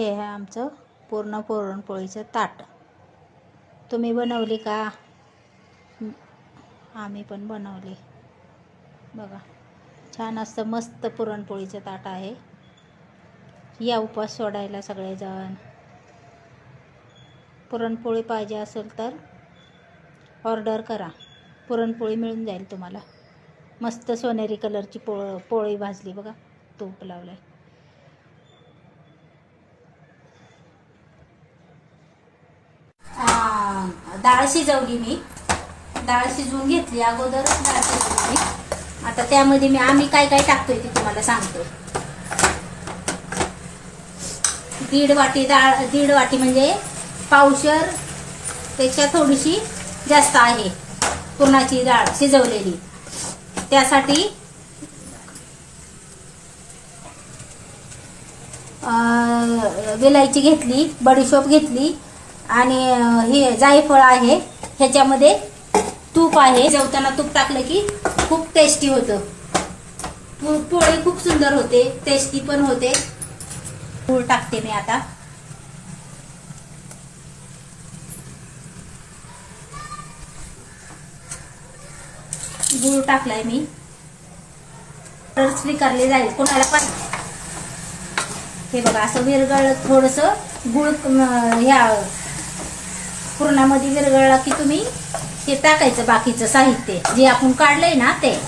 हे आहे आमचं पूर्ण पुरणपोळीचं ताट. तुम्ही बनवली का? आम्ही पण बनवली. बघा छान असतं मस्त पुरणपोळीचं ताट आहे. या उपास सोडायला सगळेजण. पुरणपोळी पाहिजे असेल तर ऑर्डर करा. पुरणपोळी मिळून जाईल तुम्हाला. मस्त सोनेरी कलरची पो पोळी भाजली बघा तूप लावलं आहे डाळ शिजवली मी. डाळ शिजवून घेतली अगोदरच डाळ शिजवली आता त्यामध्ये मी आम्ही काय काय टाकतोय ते तुम्हाला सांगतो. दीड वाटी डाळ दीड वाटी म्हणजे पावशरपेक्षा थोडीशी जास्त आहे पुरणाची डाळ शिजवलेली. त्यासाठी वेलायची विलायची घेतली बडीशोप घेतली आणि हे जायफळ आहे. ह्याच्यामध्ये तूप आहे. जेवताना तूप टाकलं की खूप टेस्टी होतं. पोळे पोळी खूप सुंदर होते. टेस्टी पण होते. गूळ टाकते मी आता. गूळ टाकलाय मी. तर स्वीकारले जाईल. कोणाला पण. हे बघा असं विरगळ थोडस गुळ ह्या पुरणामध्ये विरगळला की तुम्ही हे टाकायचं बाकीचं साहित्य. जे आपण काढलंय ना ते.